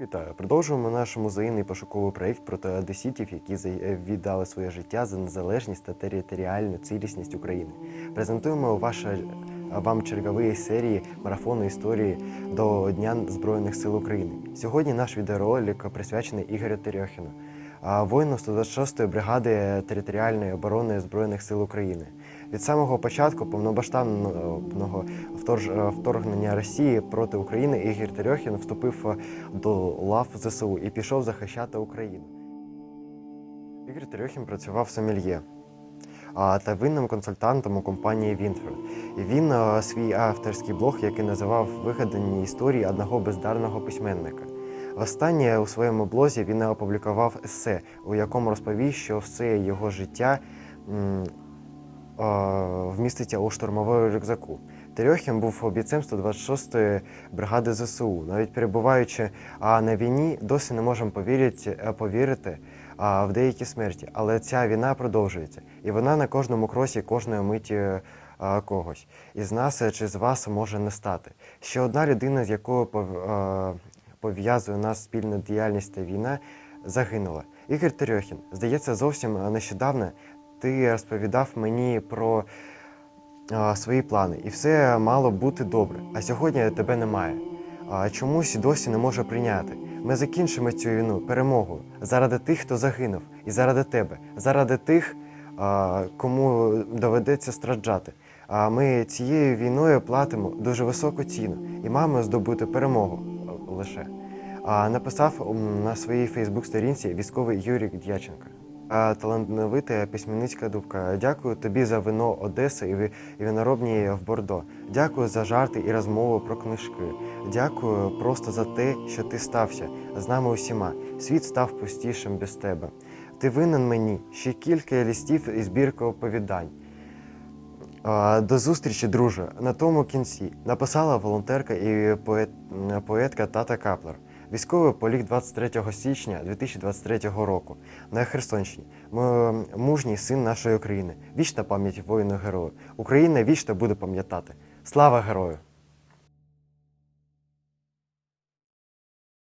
Вітаю. Продовжуємо наш музейний пошуковий проєкт проти одеситів, які віддали своє життя за незалежність та територіальну цілісність України. Презентуємо ваша, вам чергові серії марафону історії до Дня Збройних сил України. Сьогодні наш відеоролик присвячений Ігорю Терехіну, воїну 126-ї бригади територіальної оборони Збройних сил України. Від самого початку повномасштабного вторгнення Росії проти України Ігор Терехін вступив е, до лав ЗСУ і пішов захищати Україну. Ігор Терехін працював сомельє та винним консультантом у компанії Вінфорд. І він е, свій авторський блог, який називав Вигадані історії одного бездарного письменника. Останнє у своєму блозі він опублікував есе, у якому розповів, що все його життя вміститься у штурмовому рюкзаку. Терехін був бійцем 126-ї бригади ЗСУ. Навіть перебуваючи на війні, досі не можемо повірити, е, повірити в деякі смерті. Але ця війна продовжується. І вона на кожному кросі, кожної миті е, когось. Із нас е, чи з вас може не стати. Ще одна людина, з якою пов'язує нас спільна діяльність та війна, загинула. Ігор Терехін. Здається, зовсім е, нещодавно ти розповідав мені про свої плани, і все мало бути добре. А сьогодні тебе немає. Чомусь досі не може прийняти. Ми закінчимо цю війну перемогою заради тих, хто загинув, і заради тебе, заради тих, кому доведеться страждати. А ми цією війною платимо дуже високу ціну і маємо здобути перемогу лише. Написав на своїй Фейсбук-сторінці військовий Юрій Дяченко. Талановита письменницька дубка. Дякую тобі за вино Одеси і ви- і виноробні в Бордо. Дякую за жарти і розмови про книжки. Дякую просто за те, що ти стався з нами усіма. Світ став пустішим без тебе. Ти винен мені ще кілька листів і збірка оповідань. До зустрічі, друже. На тому кінці написала волонтерка і поет, поетка Тата Каплер. Військовий поліг 23 січня 2023 року на Херсонщині. Мужній син нашої України. Вічна пам'ять воїну герою. Україна вічно буде пам'ятати. Слава герою!